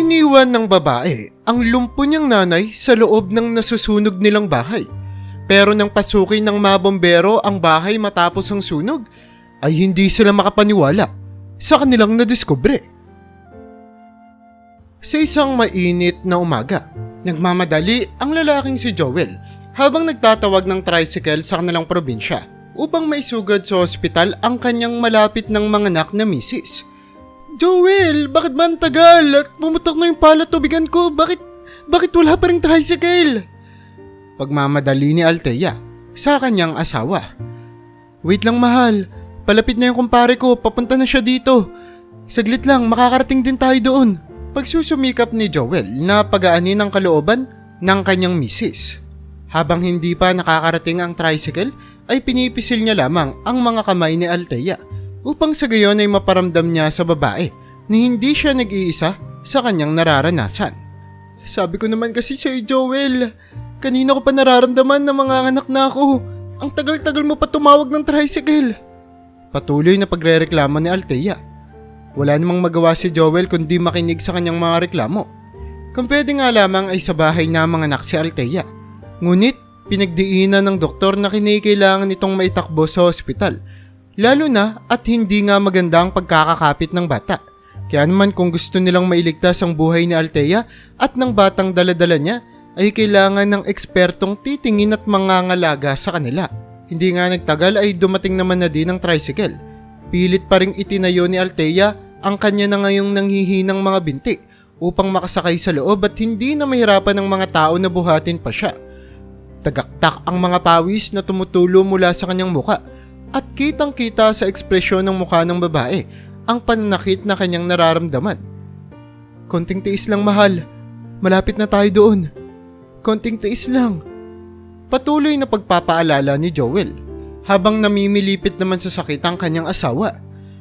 Iniwan ng babae ang lumpo niyang nanay sa loob ng nasusunog nilang bahay. Pero nang pasukin ng mga bombero ang bahay matapos ang sunog, ay hindi sila makapaniwala sa kanilang nadiskubre. Sa isang mainit na umaga, nagmamadali ang lalaking si Joel habang nagtatawag ng tricycle sa kanilang probinsya upang maisugad sa ospital ang kanyang malapit ng mga anak na misis. Joel, bakit ba ang tagal? At pumutok na yung pala tubigan ko. Bakit, bakit wala pa rin tricycle? Pagmamadali ni Althea sa kanyang asawa. Wait lang mahal, palapit na yung kumpare ko, papunta na siya dito. Saglit lang, makakarating din tayo doon. Pagsusumikap ni Joel na pagaanin ng kalooban ng kanyang misis. Habang hindi pa nakakarating ang tricycle, ay pinipisil niya lamang ang mga kamay ni Althea upang sa gayon ay maparamdam niya sa babae na hindi siya nag-iisa sa kanyang nararanasan. Sabi ko naman kasi sa Joel, kanina ko pa nararamdaman na mga anak na ako. Ang tagal-tagal mo pa tumawag ng tricycle. Patuloy na pagrereklamo ni Althea. Wala namang magawa si Joel kundi makinig sa kanyang mga reklamo. Kung pwede nga lamang ay sa bahay na mga anak si Althea. Ngunit pinagdiinan ng doktor na kinikailangan itong maitakbo sa ospital Lalo na at hindi nga maganda ang pagkakakapit ng bata. Kaya naman kung gusto nilang mailigtas ang buhay ni Althea at ng batang daladala niya, ay kailangan ng ekspertong titingin at mangangalaga sa kanila. Hindi nga nagtagal ay dumating naman na din ang tricycle. Pilit pa ring itinayo ni Althea ang kanya na ngayong nanghihinang mga binti upang makasakay sa loob at hindi na mahirapan ng mga tao na buhatin pa siya. Tagaktak ang mga pawis na tumutulo mula sa kanyang muka at kitang kita sa ekspresyon ng mukha ng babae ang pananakit na kanyang nararamdaman. Konting tiis lang mahal, malapit na tayo doon. Konting tiis lang. Patuloy na pagpapaalala ni Joel habang namimilipit naman sa sakit ang kanyang asawa.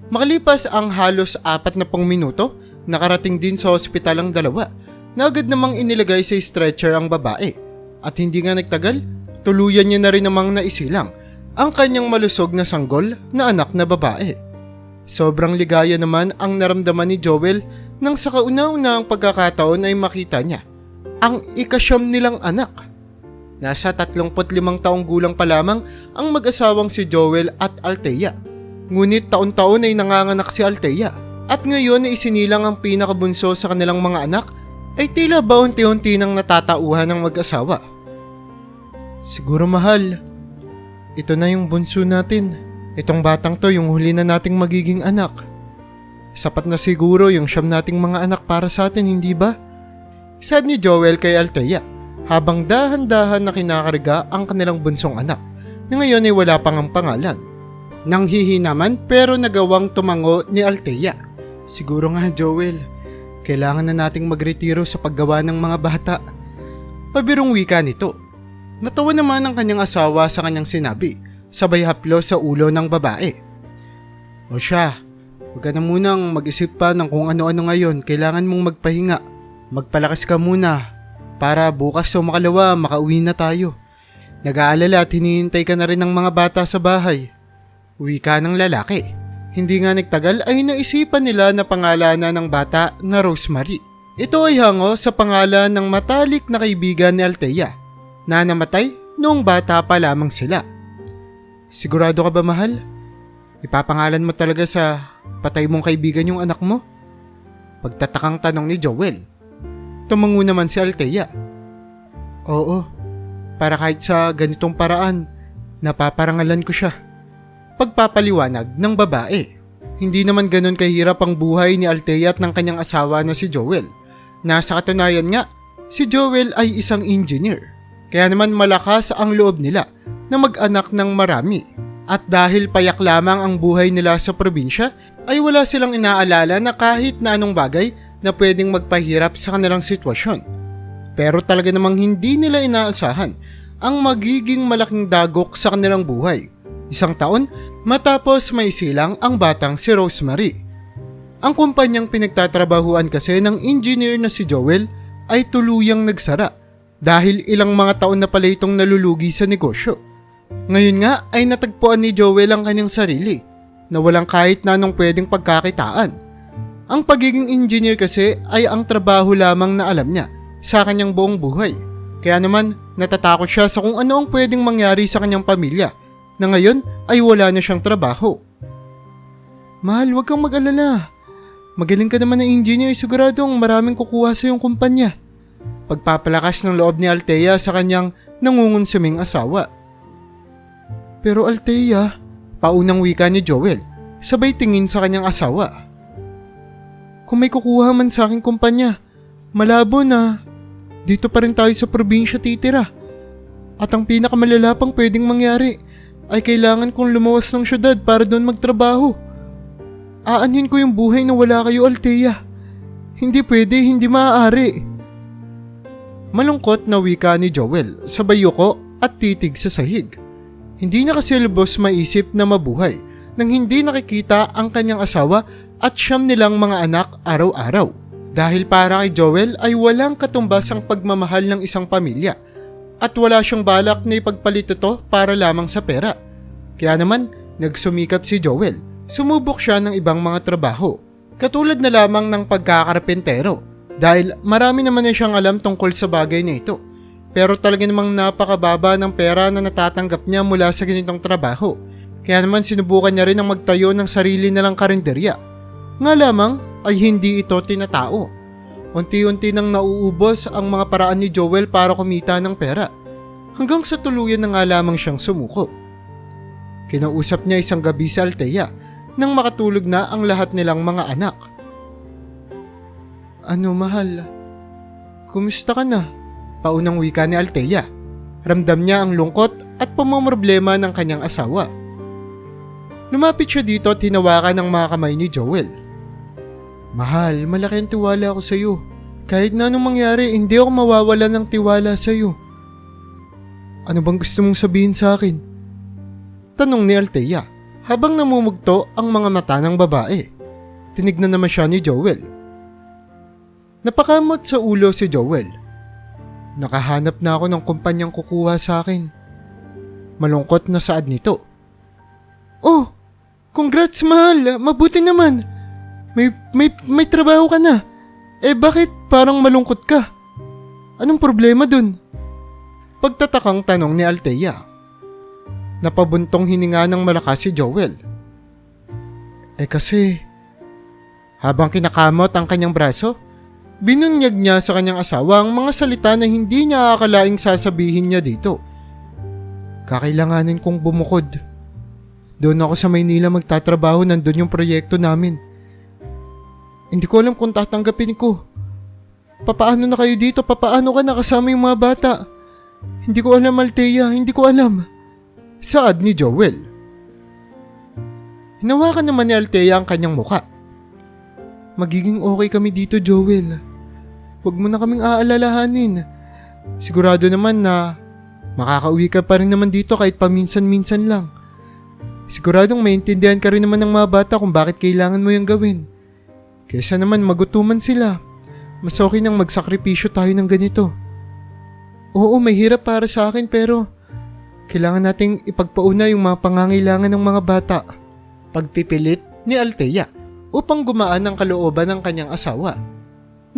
Makalipas ang halos apat na pong minuto, nakarating din sa ospital ang dalawa na agad namang inilagay sa stretcher ang babae. At hindi nga nagtagal, tuluyan niya na rin namang naisilang ang kanyang malusog na sanggol na anak na babae. Sobrang ligaya naman ang naramdaman ni Joel nang sa kauna-unahang pagkakataon ay makita niya ang ikasyam nilang anak. Nasa 35 taong gulang pa lamang ang mag-asawang si Joel at Althea. Ngunit taon-taon ay nanganganak si Althea at ngayon ay isinilang ang pinakabunso sa kanilang mga anak ay tila ba unti-unti nang natatauhan ng mag-asawa. Siguro mahal, ito na yung bunso natin. Itong batang to yung huli na nating magiging anak. Sapat na siguro yung siyam nating mga anak para sa atin, hindi ba? Sad ni Joel kay Althea habang dahan-dahan na kinakarga ang kanilang bunsong anak na ngayon ay wala pang ang pangalan. Nang naman pero nagawang tumango ni Althea. Siguro nga Joel, kailangan na nating magretiro sa paggawa ng mga bata. Pabirong wika nito Natawa naman ang kanyang asawa sa kanyang sinabi, sabay haplo sa ulo ng babae. O siya, huwag ka na munang mag-isip pa ng kung ano-ano ngayon, kailangan mong magpahinga. Magpalakas ka muna, para bukas o makalawa makauwi na tayo. Nag-aalala at hinihintay ka na rin ng mga bata sa bahay. Uwi ka ng lalaki. Hindi nga nagtagal ay naisipan nila na pangalanan ng bata na Rosemary. Ito ay hango sa pangalan ng matalik na kaibigan ni Althea na namatay noong bata pa lamang sila. Sigurado ka ba mahal? Ipapangalan mo talaga sa patay mong kaibigan yung anak mo? Pagtatakang tanong ni Joel. Tumango naman si Althea. Oo, para kahit sa ganitong paraan, napaparangalan ko siya. Pagpapaliwanag ng babae. Hindi naman ganun kahirap ang buhay ni Althea at ng kanyang asawa na si Joel. Nasa katunayan nga, si Joel ay isang engineer kaya naman malakas ang loob nila na mag-anak ng marami. At dahil payak lamang ang buhay nila sa probinsya, ay wala silang inaalala na kahit na anong bagay na pwedeng magpahirap sa kanilang sitwasyon. Pero talaga namang hindi nila inaasahan ang magiging malaking dagok sa kanilang buhay. Isang taon matapos may silang ang batang si Rosemary. Ang kumpanyang pinagtatrabahuan kasi ng engineer na si Joel ay tuluyang nagsara dahil ilang mga taon na pala itong nalulugi sa negosyo. Ngayon nga ay natagpuan ni Joel ang kanyang sarili na walang kahit na anong pwedeng pagkakitaan. Ang pagiging engineer kasi ay ang trabaho lamang na alam niya sa kanyang buong buhay. Kaya naman, natatakot siya sa kung ano ang pwedeng mangyari sa kanyang pamilya na ngayon ay wala na siyang trabaho. Mahal, huwag kang mag-alala. Magaling ka naman na engineer, siguradong maraming kukuha sa iyong kumpanya. Pagpapalakas ng loob ni Althea sa kanyang nangungunsiming asawa. Pero Althea, paunang wika ni Joel, sabay tingin sa kanyang asawa. Kung may kukuha man sa aking kumpanya, malabo na dito pa rin tayo sa probinsya titira. At ang pinakamalala pang pwedeng mangyari ay kailangan kong lumuwas ng syudad para doon magtrabaho. Aanhin ko yung buhay na wala kayo, Althea. Hindi pwede, hindi maaari. Malungkot na wika ni Joel, sabay yuko at titig sa sahig. Hindi niya kasi lubos maisip na mabuhay nang hindi nakikita ang kanyang asawa at siyam nilang mga anak araw-araw. Dahil para kay Joel ay walang katumbas ang pagmamahal ng isang pamilya at wala siyang balak na ipagpalit ito para lamang sa pera. Kaya naman, nagsumikap si Joel. Sumubok siya ng ibang mga trabaho. Katulad na lamang ng pagkakarpentero dahil marami naman na siyang alam tungkol sa bagay na ito. Pero talaga namang napakababa ng pera na natatanggap niya mula sa ganitong trabaho. Kaya naman sinubukan niya rin ang magtayo ng sarili nilang karinderya. Nga lamang ay hindi ito tinatao. Unti-unti nang nauubos ang mga paraan ni Joel para kumita ng pera. Hanggang sa tuluyan na nga lamang siyang sumuko. Kinausap niya isang gabi si Althea nang makatulog na ang lahat nilang mga anak. Ano mahal? Kumusta ka na? Paunang wika ni Althea. Ramdam niya ang lungkot at pamamroblema ng kanyang asawa. Lumapit siya dito at hinawakan ng mga kamay ni Joel. Mahal, malaki ang tiwala ko sa iyo. Kahit na anong mangyari, hindi ako mawawala ng tiwala sa iyo. Ano bang gusto mong sabihin sa akin? Tanong ni Althea habang namumugto ang mga mata ng babae. Tinignan naman siya ni Joel. Napakamot sa ulo si Joel. Nakahanap na ako ng kumpanyang kukuha sa akin. Malungkot na saad nito. Oh, congrats mahal, mabuti naman. May, may, may trabaho ka na. Eh bakit parang malungkot ka? Anong problema dun? Pagtatakang tanong ni Althea. Napabuntong hininga ng malakas si Joel. Eh kasi, habang kinakamot ang kanyang braso, binunyag niya sa kanyang asawa ang mga salita na hindi niya akalaing sasabihin niya dito. Kakailanganin kong bumukod. Doon ako sa Maynila magtatrabaho, nandun yung proyekto namin. Hindi ko alam kung tatanggapin ko. Papaano na kayo dito? Papaano ka nakasama yung mga bata? Hindi ko alam, Althea. Hindi ko alam. Saad ni Joel. Hinawakan naman ni Althea ang kanyang muka. Magiging okay kami dito, Joel. Huwag mo na kaming aalalahanin. Sigurado naman na makakauwi ka pa rin naman dito kahit paminsan-minsan lang. Siguradong maintindihan ka rin naman ng mga bata kung bakit kailangan mo yung gawin. Kaysa naman magutuman sila. Mas okay nang magsakripisyo tayo ng ganito. Oo, may hirap para sa akin pero kailangan nating ipagpauna yung mga pangangailangan ng mga bata. Pagpipilit ni Althea upang gumaan ang kalooban ng kanyang asawa.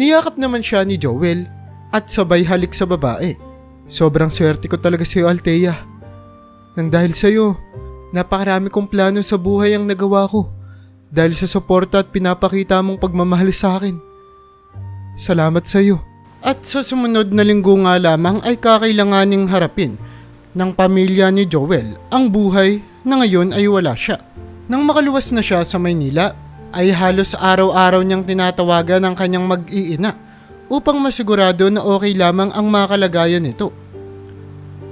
Niyakap naman siya ni Joel at sabay halik sa babae. Sobrang swerte ko talaga sa iyo, Althea. Nang dahil sa iyo, napakarami kong plano sa buhay ang nagawa ko dahil sa suporta at pinapakita mong pagmamahal sa akin. Salamat sa iyo. At sa sumunod na linggo nga lamang ay kakailanganing harapin ng pamilya ni Joel ang buhay na ngayon ay wala siya. Nang makaluwas na siya sa Maynila, ay halos araw-araw niyang tinatawagan ng kanyang mag-iina upang masigurado na okay lamang ang mga kalagayan nito.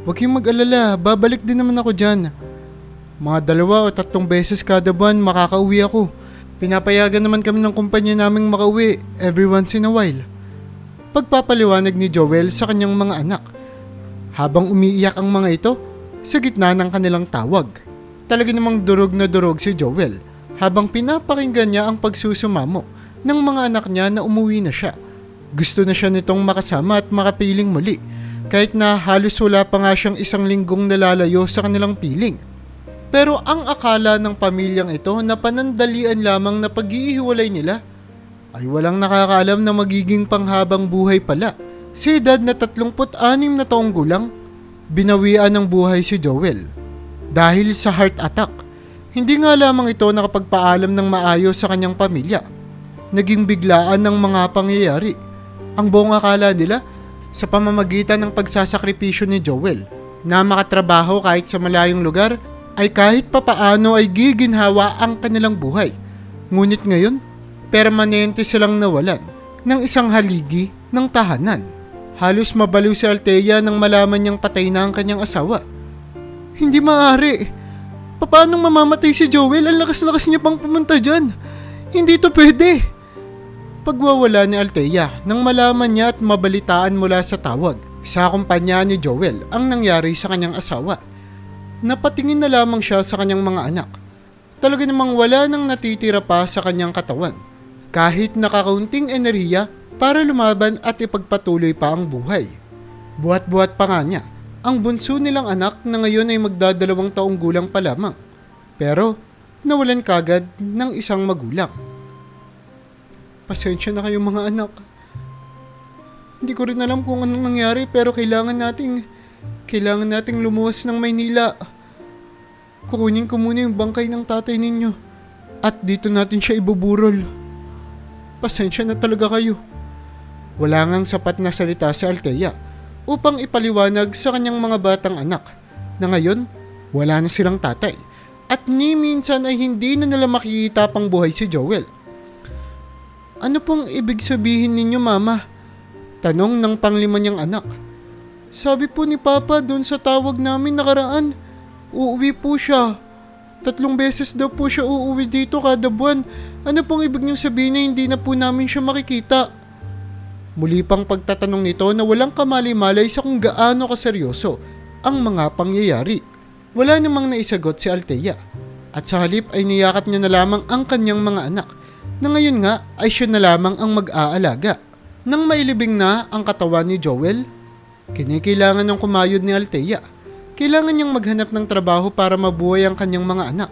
Huwag kayong mag-alala, babalik din naman ako dyan. Mga dalawa o tatlong beses kada buwan makakauwi ako. Pinapayagan naman kami ng kumpanya naming makauwi every once in a while. Pagpapaliwanag ni Joel sa kanyang mga anak. Habang umiiyak ang mga ito, sa gitna ng kanilang tawag. Talaga namang durog na durog si Joel habang pinapakinggan niya ang pagsusumamo ng mga anak niya na umuwi na siya. Gusto na siya nitong makasama at makapiling muli kahit na halos wala pa nga siyang isang linggong nalalayo sa kanilang piling. Pero ang akala ng pamilyang ito na panandalian lamang na pag-iihiwalay nila ay walang nakakaalam na magiging panghabang buhay pala. Si edad na 36 na taong gulang, binawian ng buhay si Joel. Dahil sa heart attack, hindi nga lamang ito nakapagpaalam ng maayos sa kanyang pamilya. Naging biglaan ng mga pangyayari. Ang buong akala nila sa pamamagitan ng pagsasakripisyo ni Joel na makatrabaho kahit sa malayong lugar ay kahit papaano ay giginhawa ang kanilang buhay. Ngunit ngayon, permanente silang nawalan ng isang haligi ng tahanan. Halos mabaliw si Althea nang malaman niyang patay na ang kanyang asawa. Hindi maaari. Paano mamamatay si Joel? Ang lakas-lakas niya pang pumunta dyan. Hindi to pwede. Pagwawala ni Althea nang malaman niya at mabalitaan mula sa tawag sa kumpanya ni Joel ang nangyari sa kanyang asawa. Napatingin na lamang siya sa kanyang mga anak. Talaga namang wala nang natitira pa sa kanyang katawan. Kahit nakakaunting enerhiya para lumaban at ipagpatuloy pa ang buhay. Buhat-buhat pa nga niya ang bunso nilang anak na ngayon ay magdadalawang taong gulang pa lamang. Pero nawalan kagad ng isang magulang. Pasensya na kayo mga anak. Hindi ko rin alam kung anong nangyari pero kailangan nating kailangan nating lumuwas ng Maynila. Kukunin ko muna yung bangkay ng tatay ninyo at dito natin siya ibuburol. Pasensya na talaga kayo. Wala ngang sapat na salita si Althea upang ipaliwanag sa kanyang mga batang anak na ngayon wala na silang tatay at ni minsan ay hindi na nila makikita pang buhay si Joel. Ano pong ibig sabihin ninyo mama? Tanong ng panglima niyang anak. Sabi po ni Papa doon sa tawag namin nakaraan, uuwi po siya. Tatlong beses daw po siya uuwi dito kada buwan. Ano pong ibig niyong sabihin na hindi na po namin siya makikita? Muli pang pagtatanong nito na walang kamali-malay sa kung gaano kaseryoso ang mga pangyayari. Wala namang naisagot si Althea at sa halip ay niyakap niya na lamang ang kanyang mga anak na ngayon nga ay siya na lamang ang mag-aalaga. Nang mailibing na ang katawan ni Joel, kinikailangan ng kumayod ni Althea. Kailangan niyang maghanap ng trabaho para mabuhay ang kanyang mga anak.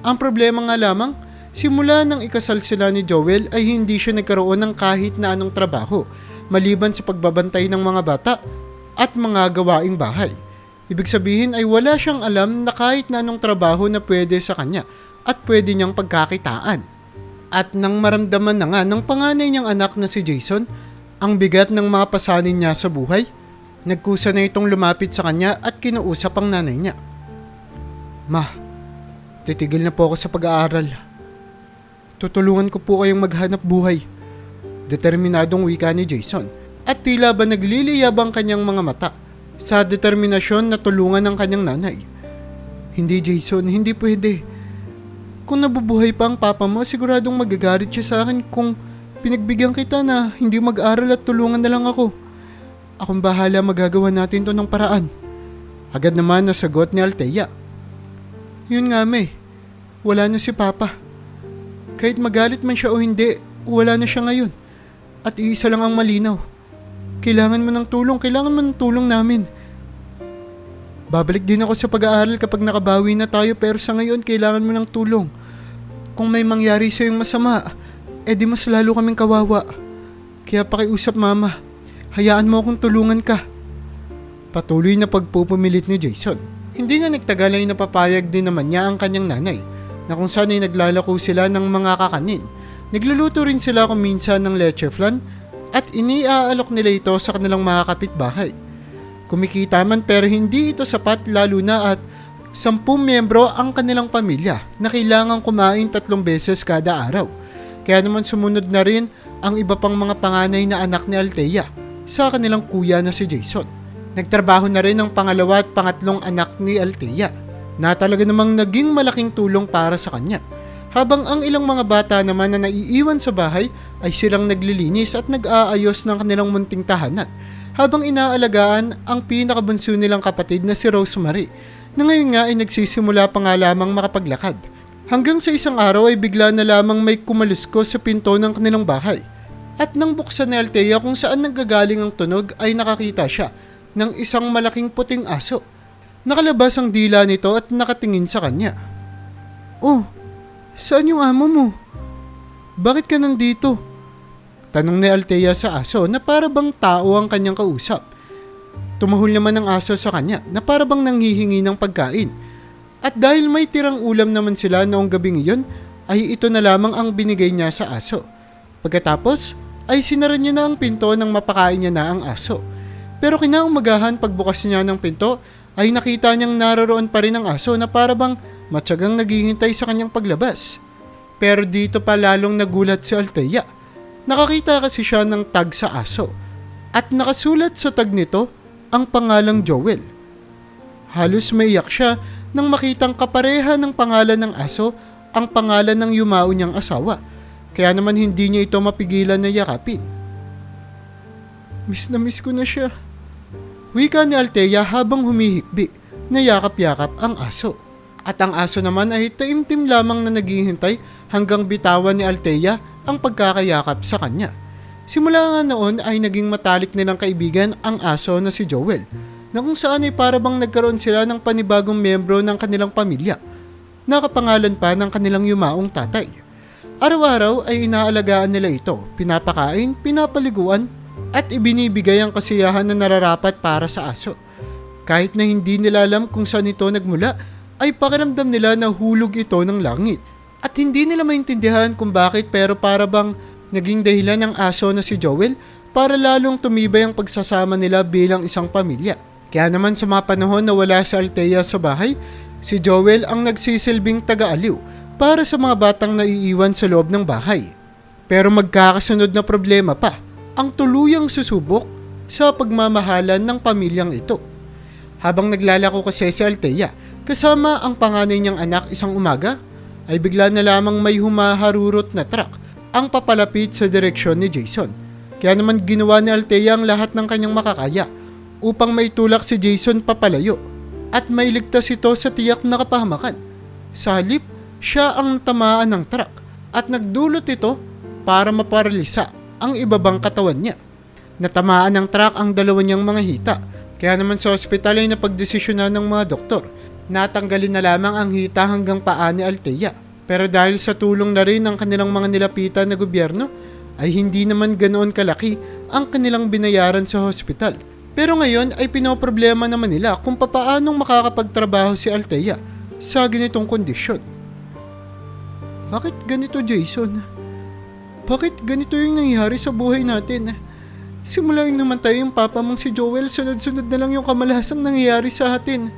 Ang problema nga lamang, simula nang ikasal sila ni Joel ay hindi siya nagkaroon ng kahit na anong trabaho maliban sa pagbabantay ng mga bata at mga gawaing bahay. Ibig sabihin ay wala siyang alam na kahit na anong trabaho na pwede sa kanya at pwede niyang pagkakitaan. At nang maramdaman na nga ng panganay niyang anak na si Jason, ang bigat ng mga pasanin niya sa buhay, nagkusa na itong lumapit sa kanya at kinuusap ang nanay niya. Ma, titigil na po ako sa pag-aaral. Tutulungan ko po kayong maghanap buhay. Determinadong wika ni Jason at tila ba nagliliyab ang kanyang mga mata sa determinasyon na tulungan ng kanyang nanay. Hindi Jason, hindi pwede. Kung nabubuhay pa ang papa mo, siguradong magagalit siya sa akin kung pinagbigyan kita na hindi mag-aral at tulungan na lang ako. Akong bahala magagawa natin to ng paraan. Agad naman nasagot ni Althea. Yun nga me, wala na si papa. Kahit magalit man siya o hindi, wala na siya ngayon. At iisa lang ang malinaw. Kailangan mo ng tulong, kailangan mo ng tulong namin. Babalik din ako sa pag-aaral kapag nakabawi na tayo pero sa ngayon kailangan mo ng tulong. Kung may mangyari sa iyong masama, edi mas lalo kaming kawawa. Kaya pakiusap mama, hayaan mo akong tulungan ka. Patuloy na pagpupumilit ni Jason. Hindi nga nagtagal ay napapayag din naman niya ang kanyang nanay na kung saan ay naglalako sila ng mga kakanin. Nagluluto rin sila kung minsan ng leche flan at iniaalok nila ito sa kanilang mga kapitbahay. Kumikita man pero hindi ito sapat lalo na at sampung miyembro ang kanilang pamilya na kailangang kumain tatlong beses kada araw. Kaya naman sumunod na rin ang iba pang mga panganay na anak ni Althea sa kanilang kuya na si Jason. Nagtrabaho na rin ang pangalawa at pangatlong anak ni Althea na talaga namang naging malaking tulong para sa kanya. Habang ang ilang mga bata naman na naiiwan sa bahay ay silang naglilinis at nag-aayos ng kanilang munting tahanan habang inaalagaan ang pinakabunso nilang kapatid na si Rosemary na ngayon nga ay nagsisimula pa nga lamang makapaglakad. Hanggang sa isang araw ay bigla na lamang may kumalusko sa pinto ng kanilang bahay. At nang buksan ni Althea kung saan nanggagaling ang tunog ay nakakita siya ng isang malaking puting aso. Nakalabas ang dila nito at nakatingin sa kanya. Oh, saan yung amo mo? Bakit ka nandito? Tanong ni Althea sa aso na para bang tao ang kanyang kausap. Tumahol naman ang aso sa kanya na para bang nanghihingi ng pagkain. At dahil may tirang ulam naman sila noong gabing iyon, ay ito na lamang ang binigay niya sa aso. Pagkatapos, ay sinara niya na ang pinto nang mapakain niya na ang aso. Pero kinaumagahan pagbukas niya ng pinto, ay nakita niyang naroroon pa rin ang aso na para bang matyagang naghihintay sa kanyang paglabas. Pero dito pa lalong nagulat si Althea. Nakakita kasi siya ng tag sa aso. At nakasulat sa tag nito ang pangalang Joel. Halos maiyak siya nang makitang kapareha ng pangalan ng aso ang pangalan ng yumao niyang asawa. Kaya naman hindi niya ito mapigilan na yakapin. Miss na miss ko na siya. Wika ni Althea habang humihikbi na yakap-yakap ang aso. At ang aso naman ay taimtim lamang na naghihintay hanggang bitawan ni Althea ang pagkakayakap sa kanya. Simula nga noon ay naging matalik nilang kaibigan ang aso na si Joel na kung saan ay para bang nagkaroon sila ng panibagong membro ng kanilang pamilya. Nakapangalan pa ng kanilang yumaong tatay. Araw-araw ay inaalagaan nila ito, pinapakain, pinapaliguan, at ibinibigay ang kasiyahan na nararapat para sa aso. Kahit na hindi nila alam kung saan ito nagmula, ay pakiramdam nila na hulog ito ng langit. At hindi nila maintindihan kung bakit pero para bang naging dahilan ng aso na si Joel para lalong tumibay ang pagsasama nila bilang isang pamilya. Kaya naman sa mga panahon na wala si Althea sa bahay, si Joel ang nagsisilbing taga-aliw para sa mga batang naiiwan sa loob ng bahay. Pero magkakasunod na problema pa, ang tuluyang susubok sa pagmamahalan ng pamilyang ito. Habang naglalako kasi si Althea, kasama ang panganay niyang anak isang umaga, ay bigla na lamang may humaharurot na truck ang papalapit sa direksyon ni Jason. Kaya naman ginawa ni Althea ang lahat ng kanyang makakaya upang maitulak si Jason papalayo at mailigtas ito sa tiyak na kapahamakan. Sa halip, siya ang tamaan ng truck at nagdulot ito para maparalisa ang ibabang katawan niya. Natamaan ng truck ang dalawa niyang mga hita. Kaya naman sa ospital ay napagdesisyonan ng mga doktor. Natanggalin na lamang ang hita hanggang paa ni Althea. Pero dahil sa tulong na rin ng kanilang mga nilapitan na gobyerno, ay hindi naman ganoon kalaki ang kanilang binayaran sa hospital. Pero ngayon ay pinoproblema naman nila kung papaanong makakapagtrabaho si Althea sa ganitong kondisyon. Bakit ganito Jason? Bakit ganito yung nangyayari sa buhay natin? Simula yung namatay yung papa mong si Joel, sunod-sunod na lang yung kamalahasang nangyayari sa atin.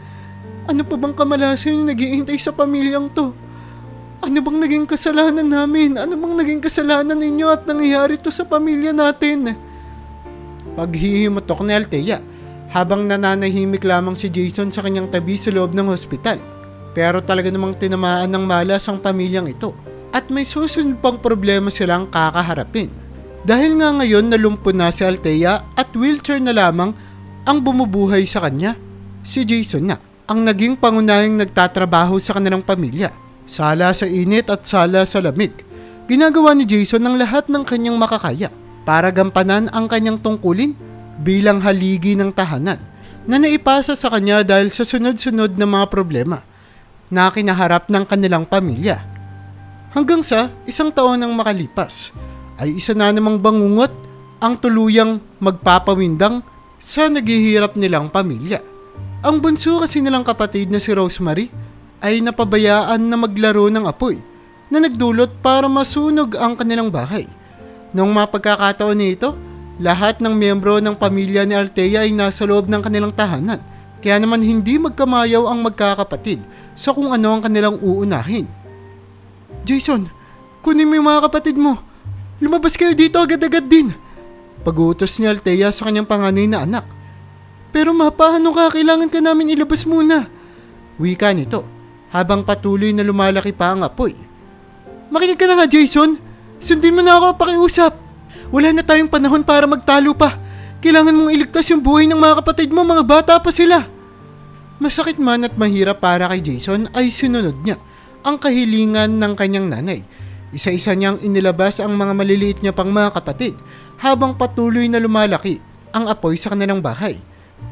Ano pa bang kamalasan yung naghihintay sa pamilyang to? Ano bang naging kasalanan namin? Ano bang naging kasalanan ninyo at nangyayari to sa pamilya natin? Paghihimutok ni Althea habang nananahimik lamang si Jason sa kanyang tabi sa loob ng hospital. Pero talaga namang tinamaan ng malas ang pamilyang ito at may susunod pang problema silang kakaharapin. Dahil nga ngayon nalumpo na si Althea at wheelchair na lamang ang bumubuhay sa kanya, si Jason na ang naging pangunahing nagtatrabaho sa kanilang pamilya. Sala sa init at sala sa lamig. Ginagawa ni Jason ang lahat ng kanyang makakaya para gampanan ang kanyang tungkulin bilang haligi ng tahanan na naipasa sa kanya dahil sa sunod-sunod na mga problema na kinaharap ng kanilang pamilya. Hanggang sa isang taon nang makalipas, ay isa na namang bangungot ang tuluyang magpapawindang sa naghihirap nilang pamilya. Ang bunso kasi nilang kapatid na si Rosemary ay napabayaan na maglaro ng apoy na nagdulot para masunog ang kanilang bahay. Noong mapagkakataon nito, lahat ng miyembro ng pamilya ni Althea ay nasa loob ng kanilang tahanan. Kaya naman hindi magkamayaw ang magkakapatid sa kung ano ang kanilang uunahin. Jason, kunin mo yung mga kapatid mo. Lumabas kayo dito agad-agad din. Pag-uutos ni Althea sa kanyang panganay na anak. Pero ma, paano ka? Kailangan ka namin ilabas muna. Wika nito, habang patuloy na lumalaki pa ang apoy. Makinig ka na nga, Jason. Sundin mo na ako pakiusap. Wala na tayong panahon para magtalo pa. Kailangan mong iligtas yung buhay ng mga kapatid mo, mga bata pa sila. Masakit man at mahirap para kay Jason ay sinunod niya ang kahilingan ng kanyang nanay. Isa-isa niyang inilabas ang mga maliliit niya pang mga kapatid habang patuloy na lumalaki ang apoy sa kanilang bahay.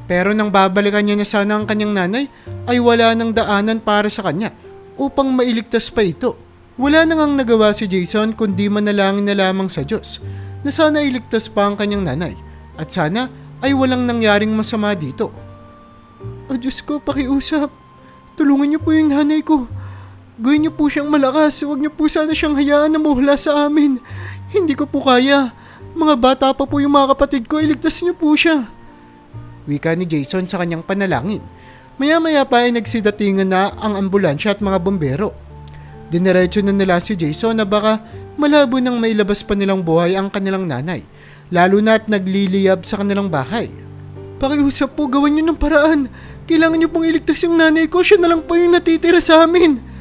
Pero nang babalikan niya na sana ang kanyang nanay, ay wala nang daanan para sa kanya upang mailigtas pa ito. Wala nang ang nagawa si Jason kundi manalangin na lamang sa Diyos na sana iligtas pa ang kanyang nanay at sana ay walang nangyaring masama dito. O Diyos ko, pakiusap. Tulungan niyo po yung nanay ko. Gawin niyo po siyang malakas. Huwag niyo po sana siyang hayaan na mawala sa amin. Hindi ko po kaya. Mga bata pa po yung mga kapatid ko. Iligtas niyo po siya. Wika ni Jason sa kanyang panalangin. Maya-maya pa ay nagsidatingan na ang ambulansya at mga bombero. Dinerecho na nila si Jason na baka malabo nang mailabas pa nilang buhay ang kanilang nanay. Lalo na at nagliliyab sa kanilang bahay. Pakiusap po, gawan niyo ng paraan. Kailangan niyo pong iligtas yung nanay ko. Siya na lang po yung natitira sa amin.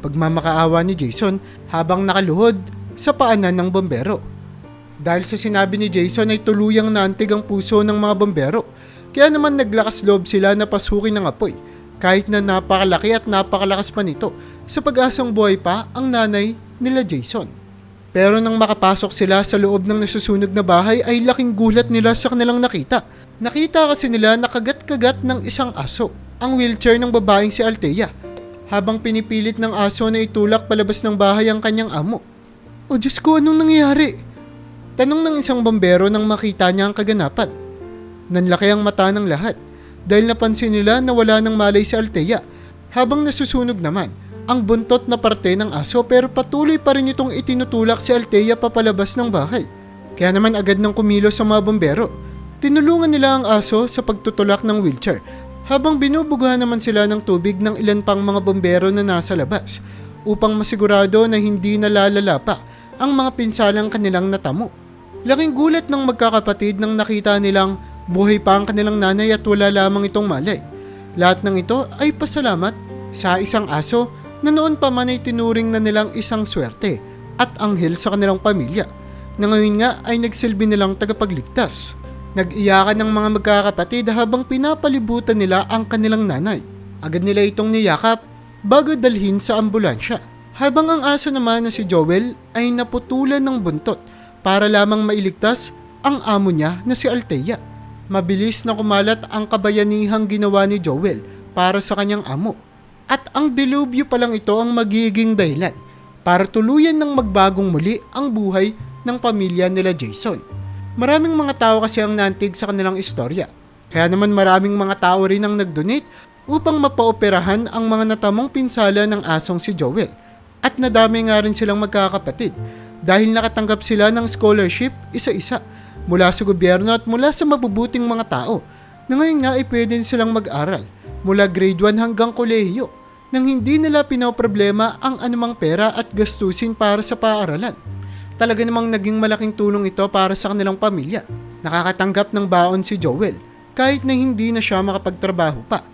Pagmamakaawa ni Jason habang nakaluhod sa paanan ng bombero. Dahil sa sinabi ni Jason ay tuluyang naantig ang puso ng mga bombero. Kaya naman naglakas loob sila na pasukin ng apoy kahit na napakalaki at napakalakas pa nito sa pag-asang buhay pa ang nanay nila Jason. Pero nang makapasok sila sa loob ng nasusunog na bahay ay laking gulat nila sa kanilang nakita. Nakita kasi nila nakagat-kagat ng isang aso, ang wheelchair ng babaeng si Althea, habang pinipilit ng aso na itulak palabas ng bahay ang kanyang amo. O Diyos ko, anong nangyayari? Tanong ng isang bombero nang makita niya ang kaganapan. Nanlaki ang mata ng lahat dahil napansin nila na wala ng malay si Althea habang nasusunog naman ang buntot na parte ng aso pero patuloy pa rin itong itinutulak si Althea papalabas ng bahay. Kaya naman agad nang kumilos sa mga bombero. Tinulungan nila ang aso sa pagtutulak ng wheelchair habang binubugahan naman sila ng tubig ng ilan pang mga bombero na nasa labas upang masigurado na hindi nalalala pa ang mga pinsalang kanilang natamo. Laking gulat ng magkakapatid nang nakita nilang buhay pa ang kanilang nanay at wala lamang itong malay. Lahat ng ito ay pasalamat sa isang aso na noon pa man ay tinuring na nilang isang swerte at anghel sa kanilang pamilya na ngayon nga ay nagsilbi nilang tagapagligtas. Nag-iyakan ng mga magkakapatid habang pinapalibutan nila ang kanilang nanay. Agad nila itong niyakap bago dalhin sa ambulansya. Habang ang aso naman na si Joel ay naputulan ng buntot para lamang mailigtas ang amo niya na si Althea. Mabilis na kumalat ang kabayanihang ginawa ni Joel para sa kanyang amo. At ang dilubyo pa lang ito ang magiging dahilan para tuluyan ng magbagong muli ang buhay ng pamilya nila Jason. Maraming mga tao kasi ang nantig sa kanilang istorya. Kaya naman maraming mga tao rin ang nag-donate upang mapaoperahan ang mga natamong pinsala ng asong si Joel. At nadami nga rin silang magkakapatid dahil nakatanggap sila ng scholarship isa-isa mula sa gobyerno at mula sa mabubuting mga tao na ngayon nga ay pwede silang mag-aral mula grade 1 hanggang kolehiyo nang hindi nila pinoproblema ang anumang pera at gastusin para sa paaralan. Talaga namang naging malaking tulong ito para sa kanilang pamilya. Nakakatanggap ng baon si Joel kahit na hindi na siya makapagtrabaho pa.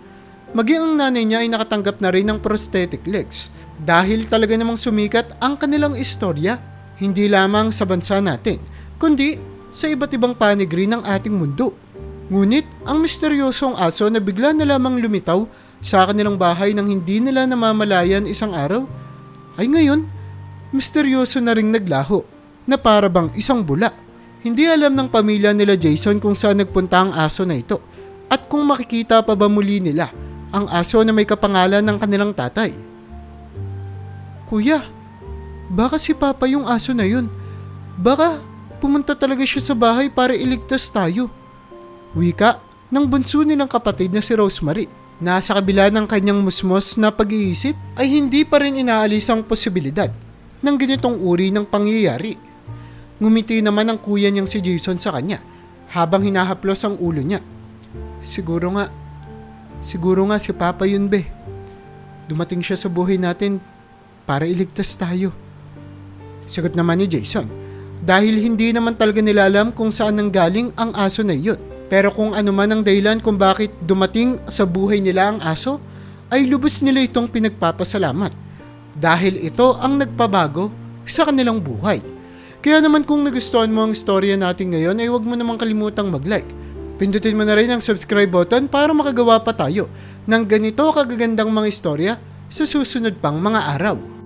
Maging ang nanay niya ay nakatanggap na rin ng prosthetic legs dahil talaga namang sumikat ang kanilang istorya hindi lamang sa bansa natin kundi sa iba't ibang panigri ng ating mundo. Ngunit ang misteryosong aso na bigla na lamang lumitaw sa kanilang bahay nang hindi nila namamalayan isang araw ay ngayon misteryoso na ring naglaho na para bang isang bula. Hindi alam ng pamilya nila Jason kung saan nagpunta ang aso na ito at kung makikita pa ba muli nila ang aso na may kapangalan ng kanilang tatay. Kuya, baka si Papa yung aso na yun. Baka pumunta talaga siya sa bahay para iligtas tayo. Wika ng bunso nilang kapatid na si Rosemary. Nasa kabila ng kanyang musmos na pag-iisip ay hindi pa rin inaalis ang posibilidad ng ganitong uri ng pangyayari. Ngumiti naman ang kuya niyang si Jason sa kanya habang hinahaplos ang ulo niya. Siguro nga, siguro nga si Papa yun be. Dumating siya sa buhay natin para iligtas tayo. Sagot naman ni Jason dahil hindi naman talaga nila alam kung saan nanggaling ang aso na iyon. Pero kung ano man ang dahilan kung bakit dumating sa buhay nila ang aso, ay lubos nila itong pinagpapasalamat. Dahil ito ang nagpabago sa kanilang buhay. Kaya naman kung nagustuhan mo ang storya natin ngayon ay huwag mo namang kalimutang mag-like. Pindutin mo na rin ang subscribe button para makagawa pa tayo ng ganito kagagandang mga istorya sa susunod pang mga araw.